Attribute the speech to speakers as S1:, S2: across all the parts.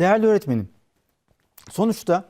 S1: Değerli öğretmenim, sonuçta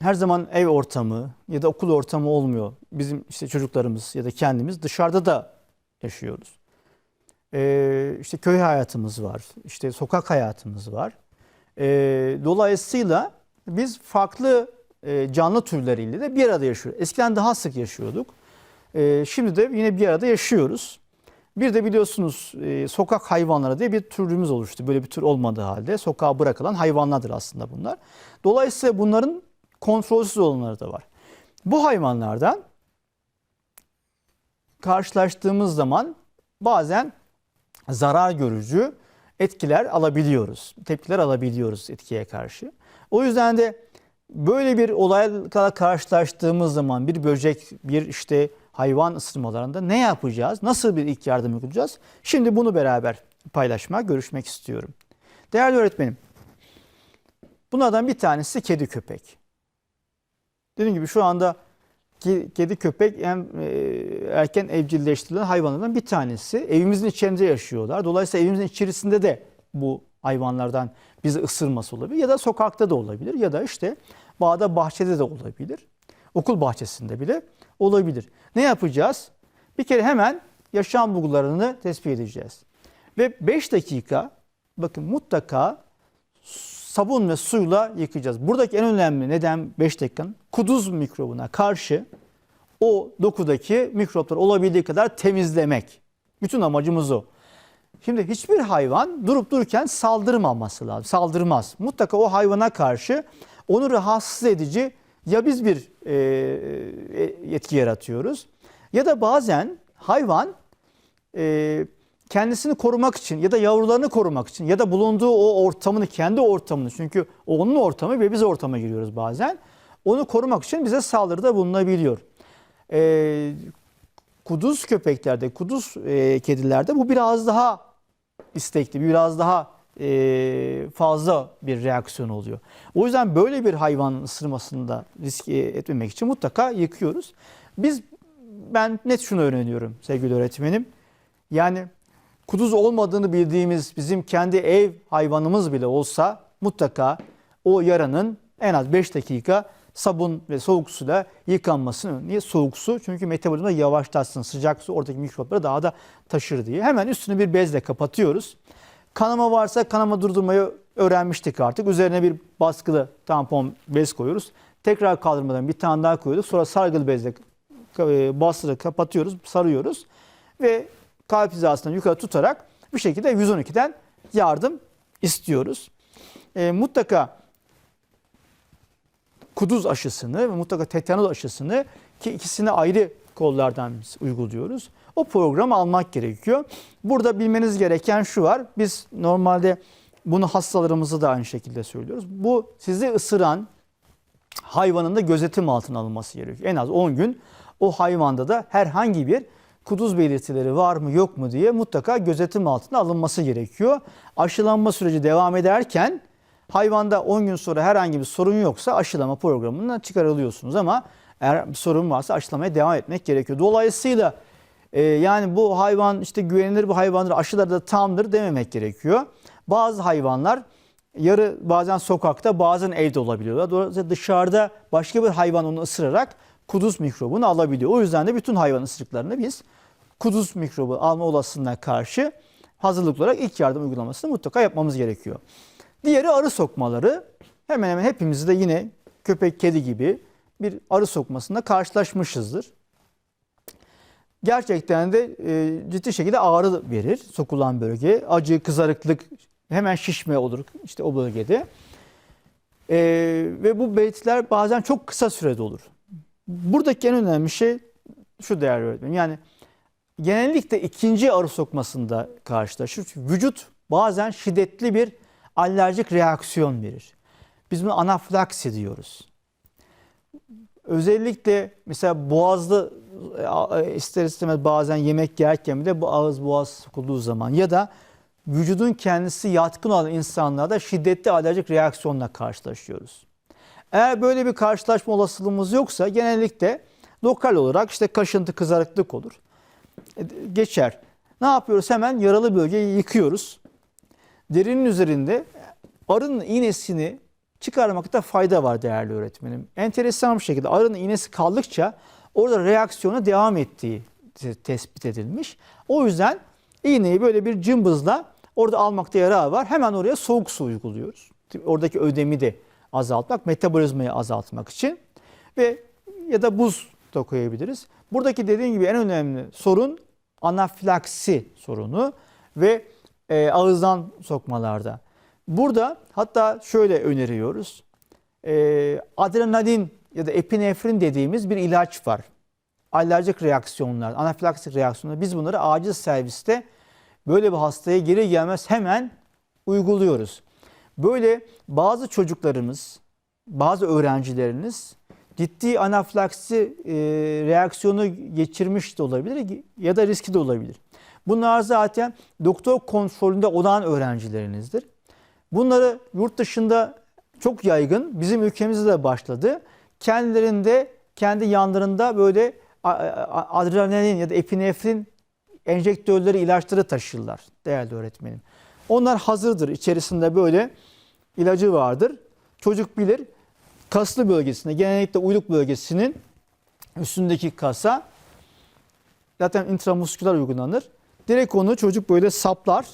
S1: her zaman ev ortamı ya da okul ortamı olmuyor. Bizim işte çocuklarımız ya da kendimiz dışarıda da yaşıyoruz. Ee, işte köy hayatımız var, işte sokak hayatımız var. Ee, dolayısıyla biz farklı e, canlı türleriyle de bir arada yaşıyoruz. Eskiden daha sık yaşıyorduk. Ee, şimdi de yine bir arada yaşıyoruz. Bir de biliyorsunuz e, sokak hayvanları diye bir türümüz oluştu. Böyle bir tür olmadığı halde sokağa bırakılan hayvanlardır aslında bunlar. Dolayısıyla bunların kontrolsüz olanları da var. Bu hayvanlardan karşılaştığımız zaman bazen zarar görücü etkiler alabiliyoruz. Tepkiler alabiliyoruz etkiye karşı. O yüzden de böyle bir olayla karşılaştığımız zaman bir böcek, bir işte hayvan ısırmalarında ne yapacağız? Nasıl bir ilk yardım uygulayacağız? Şimdi bunu beraber paylaşmak, görüşmek istiyorum. Değerli öğretmenim, bunlardan bir tanesi kedi köpek. Dediğim gibi şu anda kedi köpek en e, erken evcilleştirilen hayvanlardan bir tanesi. Evimizin içerisinde yaşıyorlar. Dolayısıyla evimizin içerisinde de bu hayvanlardan bizi ısırması olabilir. Ya da sokakta da olabilir. Ya da işte bağda bahçede de olabilir. Okul bahçesinde bile olabilir. Ne yapacağız? Bir kere hemen yaşam bulgularını tespit edeceğiz. Ve 5 dakika bakın mutlaka sabun ve suyla yıkayacağız. Buradaki en önemli neden 5 dakikanın kuduz mikrobuna karşı o dokudaki mikropları olabildiği kadar temizlemek. Bütün amacımız o. Şimdi hiçbir hayvan durup dururken saldırmaması lazım. Saldırmaz. Mutlaka o hayvana karşı onu rahatsız edici ya biz bir e, e, etki yaratıyoruz ya da bazen hayvan e, kendisini korumak için ya da yavrularını korumak için ya da bulunduğu o ortamını kendi ortamını çünkü onun ortamı ve biz ortama giriyoruz bazen. Onu korumak için bize saldırıda bulunabiliyor. E, kuduz köpeklerde, kuduz e, kedilerde bu biraz daha istekli, biraz daha fazla bir reaksiyon oluyor. O yüzden böyle bir hayvanın ısırmasında risk e, etmemek için mutlaka yıkıyoruz. Biz ben net şunu öğreniyorum sevgili öğretmenim. Yani kuduz olmadığını bildiğimiz bizim kendi ev hayvanımız bile olsa mutlaka o yaranın en az 5 dakika sabun ve soğuk suyla yıkanmasını. Niye soğuk su? Çünkü metabolizma yavaşlatsın. Sıcak su oradaki mikropları daha da taşır diye. Hemen üstünü bir bezle kapatıyoruz. Kanama varsa kanama durdurmayı öğrenmiştik artık. Üzerine bir baskılı tampon bez koyuyoruz. Tekrar kaldırmadan bir tane daha koyuyoruz. Sonra sargılı bezle e, bastırıp kapatıyoruz, sarıyoruz ve kalp hizasından yukarı tutarak bir şekilde 112'den yardım istiyoruz. E, mutlaka kuduz aşısını ve mutlaka tetanoz aşısını ki ikisini ayrı kollardan biz uyguluyoruz. O programı almak gerekiyor. Burada bilmeniz gereken şu var. Biz normalde bunu hastalarımızı da aynı şekilde söylüyoruz. Bu sizi ısıran hayvanın da gözetim altına alınması gerekiyor. En az 10 gün o hayvanda da herhangi bir kuduz belirtileri var mı yok mu diye mutlaka gözetim altına alınması gerekiyor. Aşılanma süreci devam ederken hayvanda 10 gün sonra herhangi bir sorun yoksa aşılama programından çıkarılıyorsunuz ama eğer bir sorun varsa aşılamaya devam etmek gerekiyor. Dolayısıyla e, yani bu hayvan işte güvenilir bir hayvandır aşıları da tamdır dememek gerekiyor. Bazı hayvanlar yarı bazen sokakta bazen evde olabiliyorlar. Dolayısıyla dışarıda başka bir hayvan onu ısırarak kuduz mikrobunu alabiliyor. O yüzden de bütün hayvan ısırıklarını biz kuduz mikrobu alma olasılığına karşı hazırlıklı olarak ilk yardım uygulamasını mutlaka yapmamız gerekiyor. Diğeri arı sokmaları. Hemen hemen hepimiz de yine köpek, kedi gibi bir arı sokmasında karşılaşmışızdır. Gerçekten de e, ciddi şekilde ağrı verir sokulan bölge. Acı, kızarıklık, hemen şişme olur işte o bölgede. E, ve bu belirtiler bazen çok kısa sürede olur. Buradaki en önemli şey şu değerli öğretmenim. Yani genellikle ikinci arı sokmasında karşılaşır. Çünkü vücut bazen şiddetli bir alerjik reaksiyon verir. Biz bunu anafilaksi diyoruz. Özellikle mesela boğazda e, ister istemez bazen yemek yerken bile bu ağız boğaz sokulduğu zaman ya da vücudun kendisi yatkın olan insanlarda şiddetli alerjik reaksiyonla karşılaşıyoruz. Eğer böyle bir karşılaşma olasılığımız yoksa genellikle lokal olarak işte kaşıntı kızarıklık olur. E, Geçer. Ne yapıyoruz? Hemen yaralı bölgeyi yıkıyoruz. Derinin üzerinde arının iğnesini çıkarmakta fayda var değerli öğretmenim. Enteresan bir şekilde arının iğnesi kaldıkça orada reaksiyona devam ettiği te- tespit edilmiş. O yüzden iğneyi böyle bir cımbızla orada almakta yarar var. Hemen oraya soğuk su uyguluyoruz. Oradaki ödemi de azaltmak, metabolizmayı azaltmak için ve ya da buz da koyabiliriz. Buradaki dediğim gibi en önemli sorun anafilaksi sorunu ve e, ağızdan sokmalarda. Burada hatta şöyle öneriyoruz. E, adrenalin ya da epinefrin dediğimiz bir ilaç var. Alerjik reaksiyonlar, anafilaksik reaksiyonlar. Biz bunları acil serviste böyle bir hastaya geri gelmez hemen uyguluyoruz. Böyle bazı çocuklarımız, bazı öğrencileriniz ciddi anafilaksi e, reaksiyonu geçirmiş de olabilir ya da riski de olabilir. Bunlar zaten doktor kontrolünde olan öğrencilerinizdir. Bunları yurt dışında çok yaygın, bizim ülkemizde de başladı. Kendilerinde, kendi yanlarında böyle adrenalin ya da epinefrin enjektörleri, ilaçları taşırlar değerli öğretmenim. Onlar hazırdır. İçerisinde böyle ilacı vardır. Çocuk bilir. Kaslı bölgesinde, genellikle uyluk bölgesinin üstündeki kasa zaten intramusküler uygulanır. Direkt onu çocuk böyle saplar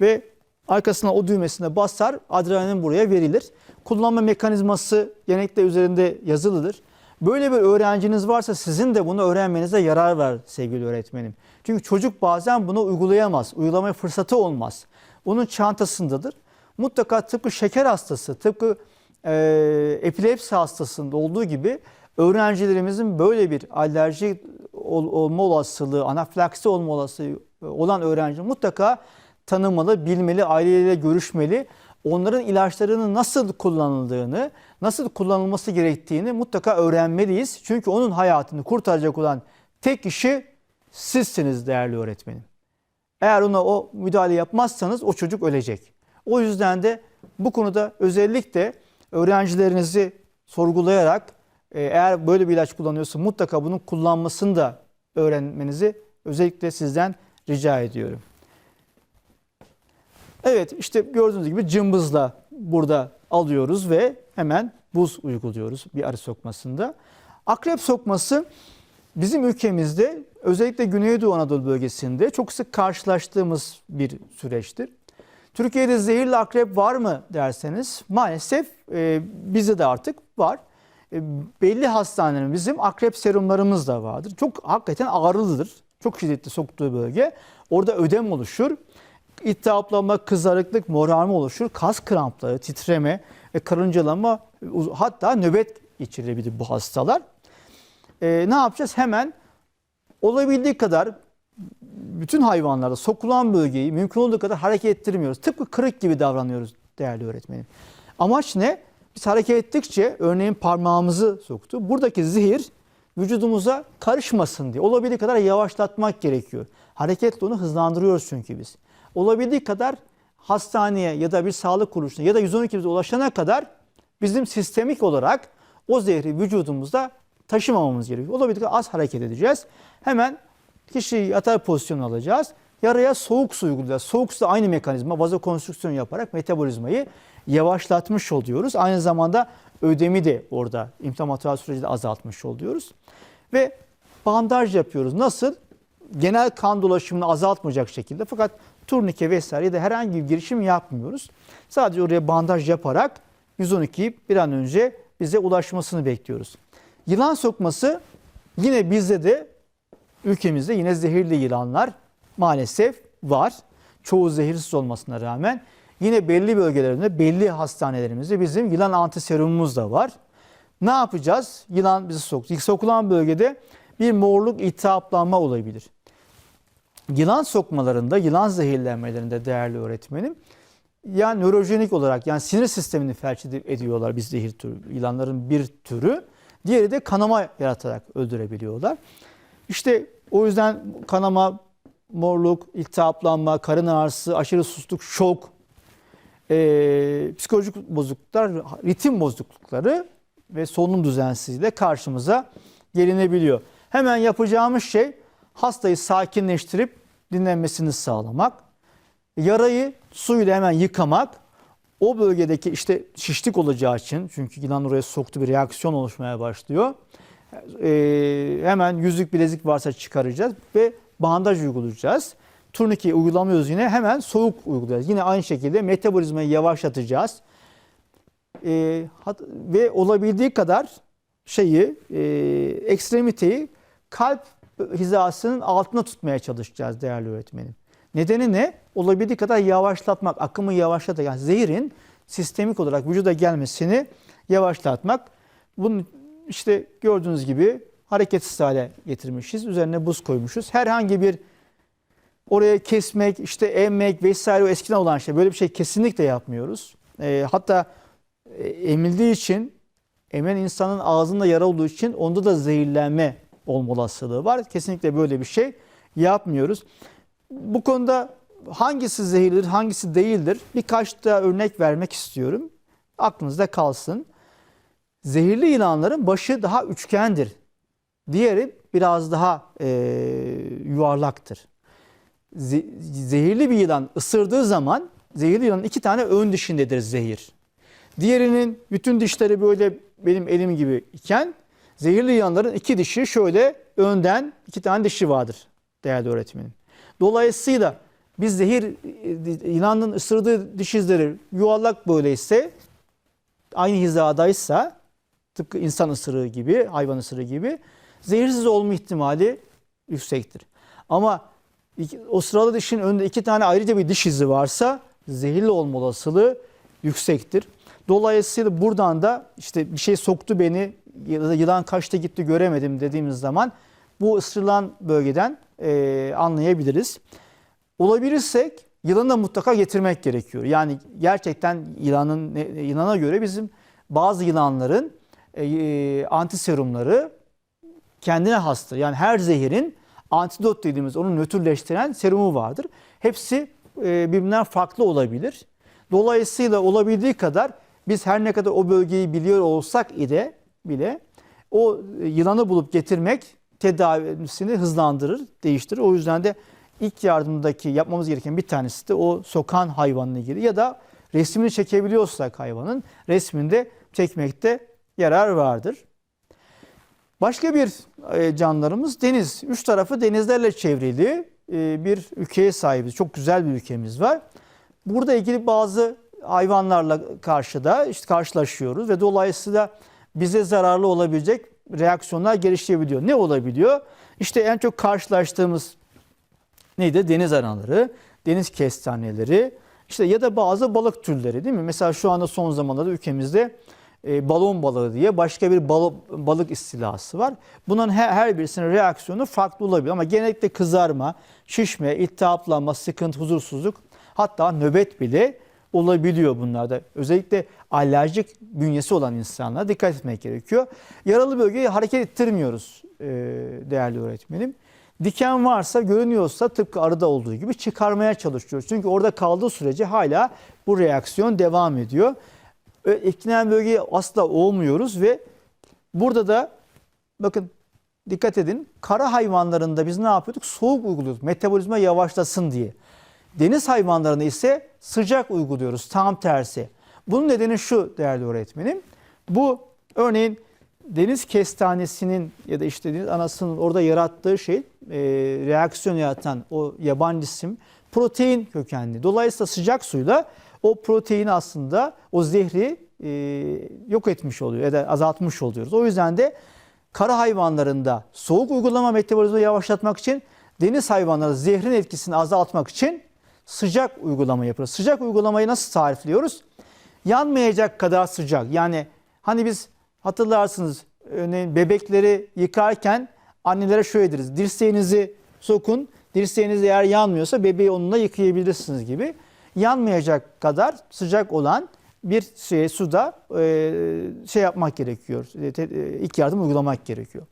S1: ve arkasına o düğmesine basar. Adrenalin buraya verilir. Kullanma mekanizması genellikle üzerinde yazılıdır. Böyle bir öğrenciniz varsa sizin de bunu öğrenmenize yarar var sevgili öğretmenim. Çünkü çocuk bazen bunu uygulayamaz. Uygulamaya fırsatı olmaz. Onun çantasındadır. Mutlaka tıpkı şeker hastası, tıpkı e, epilepsi hastasında olduğu gibi öğrencilerimizin böyle bir alerji ol- olma olasılığı, anafilaksi olma olasılığı olan öğrenci mutlaka tanımalı, bilmeli, aileyle görüşmeli. Onların ilaçlarının nasıl kullanıldığını, nasıl kullanılması gerektiğini mutlaka öğrenmeliyiz. Çünkü onun hayatını kurtaracak olan tek kişi sizsiniz değerli öğretmenim. Eğer ona o müdahale yapmazsanız o çocuk ölecek. O yüzden de bu konuda özellikle öğrencilerinizi sorgulayarak e, eğer böyle bir ilaç kullanıyorsa mutlaka bunun kullanmasını da öğrenmenizi özellikle sizden rica ediyorum. Evet işte gördüğünüz gibi cımbızla burada alıyoruz ve hemen buz uyguluyoruz bir arı sokmasında. Akrep sokması bizim ülkemizde özellikle Güneydoğu Anadolu bölgesinde çok sık karşılaştığımız bir süreçtir. Türkiye'de zehirli akrep var mı derseniz maalesef e, bizde de artık var. E, belli hastanelerin bizim akrep serumlarımız da vardır. Çok hakikaten ağrılıdır. Çok şiddetli soktuğu bölge. Orada ödem oluşur. İltihaplanma, kızarıklık, morarma oluşur. Kas krampları, titreme ve karıncalama hatta nöbet geçirebilir bu hastalar. E, ne yapacağız? Hemen olabildiği kadar bütün hayvanlarda sokulan bölgeyi mümkün olduğu kadar hareket ettirmiyoruz. Tıpkı kırık gibi davranıyoruz değerli öğretmenim. Amaç ne? Biz hareket ettikçe örneğin parmağımızı soktu. Buradaki zehir vücudumuza karışmasın diye olabildiği kadar yavaşlatmak gerekiyor. Hareketle onu hızlandırıyoruz çünkü biz. Olabildiği kadar hastaneye ya da bir sağlık kuruluşuna ya da 112 bize ulaşana kadar bizim sistemik olarak o zehri vücudumuzda taşımamamız gerekiyor. Olabildiği kadar az hareket edeceğiz. Hemen kişiyi yatar pozisyonu alacağız. Yaraya soğuk su uygulayacağız. Soğuk su da aynı mekanizma vazokonstrüksiyon yaparak metabolizmayı yavaşlatmış oluyoruz. Aynı zamanda ödemi de orada inflamatuar süreci de azaltmış oluyoruz. Ve bandaj yapıyoruz. Nasıl? Genel kan dolaşımını azaltmayacak şekilde fakat turnike vesaire da herhangi bir girişim yapmıyoruz. Sadece oraya bandaj yaparak 112'yi bir an önce bize ulaşmasını bekliyoruz. Yılan sokması yine bizde de ülkemizde yine zehirli yılanlar maalesef var. Çoğu zehirsiz olmasına rağmen yine belli bölgelerinde, belli hastanelerimizde bizim yılan antiserumumuz da var. Ne yapacağız? Yılan bizi soktu. İlk sokulan bölgede bir morluk, iltihaplanma olabilir. Yılan sokmalarında, yılan zehirlenmelerinde değerli öğretmenim ya nörojenik olarak yani sinir sistemini felç ediyorlar biz zehir türü, yılanların bir türü. Diğeri de kanama yaratarak öldürebiliyorlar. İşte o yüzden kanama, morluk, iltihaplanma, karın ağrısı, aşırı susluk, şok, e, psikolojik bozukluklar, ritim bozuklukları ve solunum düzensizliğiyle karşımıza gelinebiliyor. Hemen yapacağımız şey hastayı sakinleştirip dinlenmesini sağlamak. Yarayı suyla hemen yıkamak. o bölgedeki işte şişlik olacağı için çünkü yılan oraya soktu bir reaksiyon oluşmaya başlıyor. Ee, hemen yüzük bilezik varsa çıkaracağız ve bandaj uygulayacağız. Turnike uygulamıyoruz yine hemen soğuk uygulayacağız. Yine aynı şekilde metabolizmayı yavaşlatacağız. Ee, ve olabildiği kadar şeyi e, ekstremiteyi kalp hizasının altına tutmaya çalışacağız değerli öğretmenim. Nedeni ne? Olabildiği kadar yavaşlatmak, akımı yavaşlatmak. Yani zehirin sistemik olarak vücuda gelmesini yavaşlatmak. Bunun işte gördüğünüz gibi hareketsiz hale getirmişiz. Üzerine buz koymuşuz. Herhangi bir oraya kesmek, işte emmek vesaire o eskiden olan şey böyle bir şey kesinlikle yapmıyoruz. Ee, hatta e, emildiği için emen insanın ağzında yara olduğu için onda da zehirlenme olma olasılığı var. Kesinlikle böyle bir şey yapmıyoruz. Bu konuda hangisi zehirlidir, hangisi değildir birkaç da örnek vermek istiyorum. Aklınızda kalsın. Zehirli yılanların başı daha üçgendir. Diğeri biraz daha e, yuvarlaktır. Ze- zehirli bir yılan ısırdığı zaman zehirli yılanın iki tane ön dişindedir zehir. Diğerinin bütün dişleri böyle benim elim gibi iken zehirli yılanların iki dişi şöyle önden iki tane dişi vardır değerli öğretmenim. Dolayısıyla biz zehir yılanın ısırdığı diş izleri yuvarlak böyleyse aynı hizadaysa tıpkı insan ısırığı gibi, hayvan ısırığı gibi zehirsiz olma ihtimali yüksektir. Ama o sıralı dişin önünde iki tane ayrıca bir diş izi varsa zehirli olma olasılığı yüksektir. Dolayısıyla buradan da işte bir şey soktu beni ya da yılan kaçtı gitti göremedim dediğimiz zaman bu ısırılan bölgeden eee, anlayabiliriz. Olabilirsek yılanı da mutlaka getirmek gerekiyor. Yani gerçekten yılanın yılana göre bizim bazı yılanların e, antiserumları kendine hastır. Yani her zehirin antidot dediğimiz onu nötrleştiren serumu vardır. Hepsi e, birbirinden farklı olabilir. Dolayısıyla olabildiği kadar biz her ne kadar o bölgeyi biliyor olsak ile bile o e, yılanı bulup getirmek tedavisini hızlandırır, değiştirir. O yüzden de ilk yardımdaki yapmamız gereken bir tanesi de o sokan hayvanla ilgili ya da resmini çekebiliyorsak hayvanın resminde çekmekte yarar vardır. Başka bir e, canlılarımız deniz. Üç tarafı denizlerle çevrili e, bir ülkeye sahibiz. Çok güzel bir ülkemiz var. Burada ilgili bazı hayvanlarla karşıda işte karşılaşıyoruz ve dolayısıyla bize zararlı olabilecek reaksiyonlar gelişebiliyor. Ne olabiliyor? İşte en çok karşılaştığımız neydi? Deniz anaları, deniz kestaneleri, işte ya da bazı balık türleri değil mi? Mesela şu anda son zamanlarda ülkemizde e, balon balığı diye başka bir balı- balık istilası var. Bunların her, her birisinin reaksiyonu farklı olabilir ama genellikle kızarma, şişme, iltihaplanma, sıkıntı, huzursuzluk hatta nöbet bile olabiliyor bunlarda. Özellikle alerjik bünyesi olan insanlara dikkat etmek gerekiyor. Yaralı bölgeyi hareket ettirmiyoruz e, değerli öğretmenim. Diken varsa, görünüyorsa tıpkı arıda olduğu gibi çıkarmaya çalışıyoruz. Çünkü orada kaldığı sürece hala bu reaksiyon devam ediyor. Etkilenen bölgeye asla olmuyoruz ve burada da bakın dikkat edin kara hayvanlarında biz ne yapıyorduk? Soğuk uyguluyorduk metabolizma yavaşlasın diye. Deniz hayvanlarında ise sıcak uyguluyoruz tam tersi. Bunun nedeni şu değerli öğretmenim. Bu örneğin deniz kestanesinin ya da işte deniz anasının orada yarattığı şey e, reaksiyon yaratan o yabancı cisim protein kökenli. Dolayısıyla sıcak suyla o proteini aslında o zehri e, yok etmiş oluyor ya da azaltmış oluyoruz. O yüzden de kara hayvanlarında soğuk uygulama metabolizmayı yavaşlatmak için deniz hayvanları zehrin etkisini azaltmak için sıcak uygulama yapıyoruz. Sıcak uygulamayı nasıl tarifliyoruz? Yanmayacak kadar sıcak. Yani hani biz hatırlarsınız bebekleri yıkarken annelere şöyle deriz. Dirseğinizi sokun. Dirseğiniz eğer yanmıyorsa bebeği onunla yıkayabilirsiniz gibi. Yanmayacak kadar sıcak olan bir şey, suda e, şey yapmak gerekiyor. E, e, ilk yardım uygulamak gerekiyor.